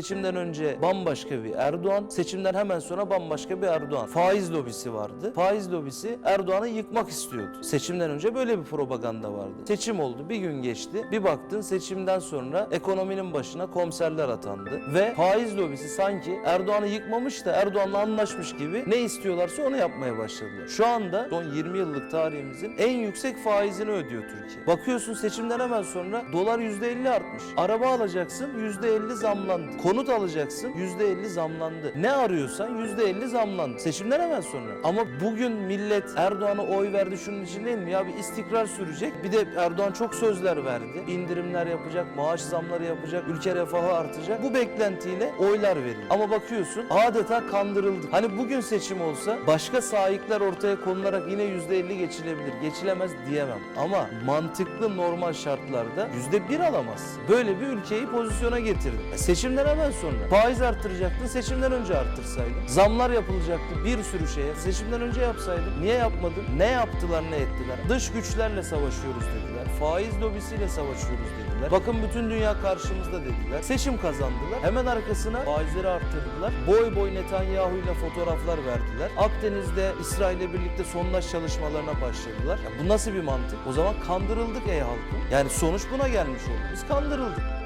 Seçimden önce bambaşka bir Erdoğan, seçimden hemen sonra bambaşka bir Erdoğan. Faiz lobisi vardı. Faiz lobisi Erdoğan'ı yıkmak istiyordu. Seçimden önce böyle bir propaganda vardı. Seçim oldu, bir gün geçti. Bir baktın seçimden sonra ekonominin başına komiserler atandı. Ve faiz lobisi sanki Erdoğan'ı yıkmamış da Erdoğan'la anlaşmış gibi ne istiyorlarsa onu yapmaya başladılar. Şu anda son 20 yıllık tarihimizin en yüksek faizini ödüyor Türkiye. Bakıyorsun seçimden hemen sonra dolar %50 artmış. Araba alacaksın %50 zamlandı. Konut alacaksın %50 zamlandı. Ne arıyorsan %50 zamlandı. Seçimden hemen sonra. Ama bugün millet Erdoğan'a oy verdi şunun için değil mi? Ya bir istikrar sürecek. Bir de Erdoğan çok sözler verdi. İndirimler yapacak, maaş zamları yapacak, ülke refahı artacak. Bu beklentiyle oylar verildi. Ama bakıyorsun adeta kandırıldık. Hani bugün seçim olsa başka sahipler ortaya konularak yine %50 geçilebilir. Geçilemez diyemem. Ama mantıklı normal şartlarda %1 alamaz. Böyle bir ülkeyi pozisyona getirdin. E, seçimden sonra faiz arttıracaktın, seçimden önce arttırsaydın. Zamlar yapılacaktı bir sürü şeye. Seçimden önce yapsaydın. Niye yapmadın? Ne yaptılar, ne ettiler? Dış güçlerle savaşıyoruz dediler. Faiz lobisiyle savaşıyoruz dediler. Bakın bütün dünya karşımızda dediler. Seçim kazandılar. Hemen arkasına faizleri arttırdılar. Boy boy Netanyahu ile fotoğraflar verdiler. Akdeniz'de İsrail'le birlikte sondaj çalışmalarına başladılar. Ya bu nasıl bir mantık? O zaman kandırıldık ey halkım. Yani sonuç buna gelmiş oldu. Biz kandırıldık.